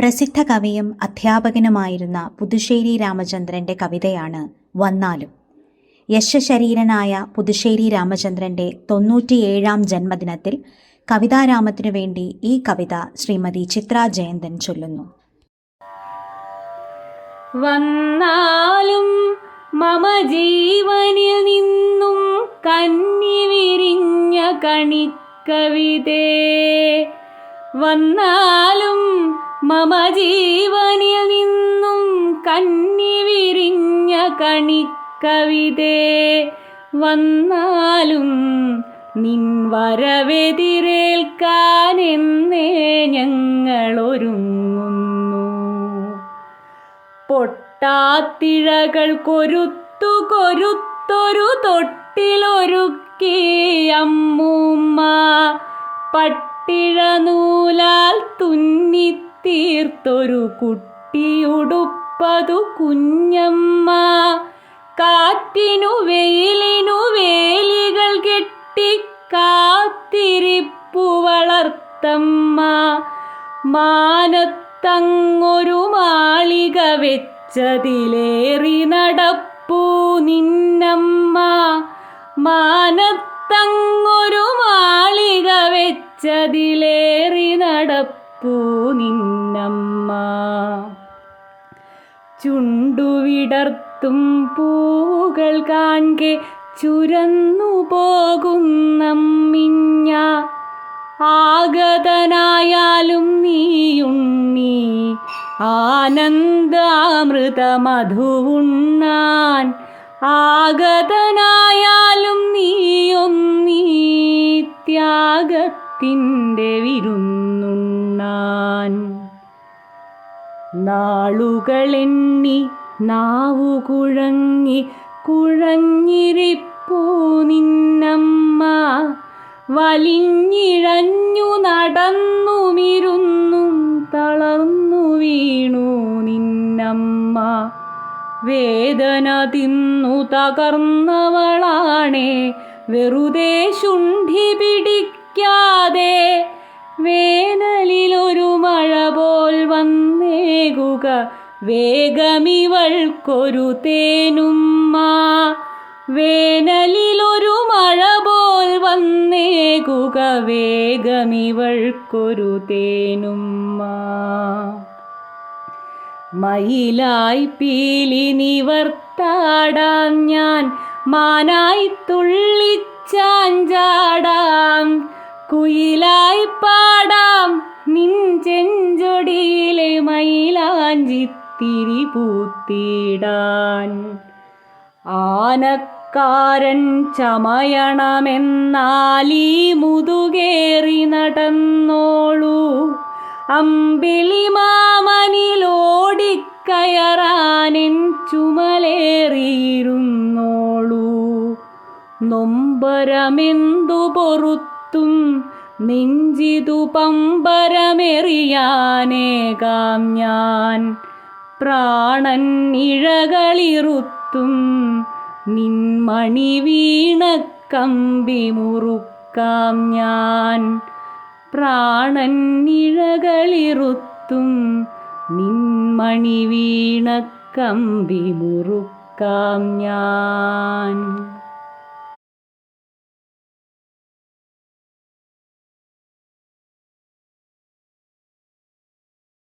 പ്രസിദ്ധ കവിയും അധ്യാപകനുമായിരുന്ന പുതുശ്ശേരി രാമചന്ദ്രന്റെ കവിതയാണ് വന്നാലും. യശശരീരനായ പുതുശ്ശേരി രാമചന്ദ്രന്റെ തൊണ്ണൂറ്റിയേഴാം ജന്മദിനത്തിൽ കവിതാരാമത്തിനു വേണ്ടി ഈ കവിത ശ്രീമതി ചിത്ര ജയന്തൻ ചൊല്ലുന്നു. വന്നാലും മമ ജീവനിൽ നിന്നും കന്നി വിരിഞ്ഞ കണിക്കവിതേ. വന്നാലും മമ ജീവനിൽ നിന്നും കന്നി വിരിഞ്ഞ കണിക്കവിതേ വന്നാലും നിൻ വരവെതിരേൽക്കാനെന്നേ എന്നേ ഞങ്ങളൊരുങ്ങുന്നു. പൊട്ടാത്തിഴകൾ കൊരുത്തു കൊരുത്തൊരു തൊട്ടിലൊരുക്കി അമ്മൂമ്മ പട്ടിഴ നൂലാൽ തുന്നിത്തീർത്തൊരു കുട്ടിയുടുപ്പതു കുഞ്ഞമ്മ. കാറ്റിനു വെയിലിനു വേലികൾ കെട്ടി കാത്തിരിപ്പു വളർത്തമ്മ. മാനത്തങ്ങൊരു മാളിക വെച്ചതിലേറി നടപ്പൂ നിന്നമ്മ. മാനത്തങ്ങൊരു മാളിക വെച്ചതിലേറി നടപ്പൂ നിന്നമ്മ. ചുണ്ടുവിടർത്തും പൂകൾ കാൺകെ ചുരന്നു പോകുന്നമ്മിഞ്ഞ. ആഗതനായാലും നീയുണ്ണി. ആനന്ദാമൃതമധുവുണ്ണാൻ. ആഗതനായാലും നീയൊന്നീ ത്യാഗത്തിന്റെ നാളുകളെണ്ണി നാവു കുഴങ്ങി കുഴഞ്ഞിരിപ്പൂ നിന്നമ്മ. വലിഞ്ഞിഴഞ്ഞു നടന്നുമിരുന്നും തളർന്നു വീണു നിന്നമ്മ. വേദന തിന്നു തകർന്നവളാണേ വെറുതെ ശുണ്ഠി പിടിക്കാതെ വേനലിലൊരു വന്നേകുക വേഗമിവൾക്കൊരു തേനുമ്മ. വേനലിലൊരു മഴ പോൽ വന്നേകുക. വേഗമിവൾക്കൊരു തേനുമ്മ. മയിലായി പീലി നിവർത്താടാം ഞാൻ. മാനായി തുള്ളിച്ചാഞ്ചാടാം കുയിലായി മയിലാഞ്ചിത്തിരി പൂത്തിടാൻ. ആനക്കാരൻ ചമയണമെന്നാലീ മുതുകേറി നടന്നോളൂ. അമ്പിളി മാമനിലോടിക്കയറാനെൻ ചുമലേറിയിരുന്നോളൂ. നൊമ്പരമെന്തു പൊറുത്തും നെഞ്ചിതു പമ്പരമെറിയാനേകാം ഞാൻ. പ്രാണൻ ഇഴകളിറുത്തും നിൻമണി കമ്പി മുറുക്കാം ഞാൻ. പ്രാണൻ ഇഴകളിറുത്തും നിൻമണി കമ്പി മുറുക്കാം ഞാൻ.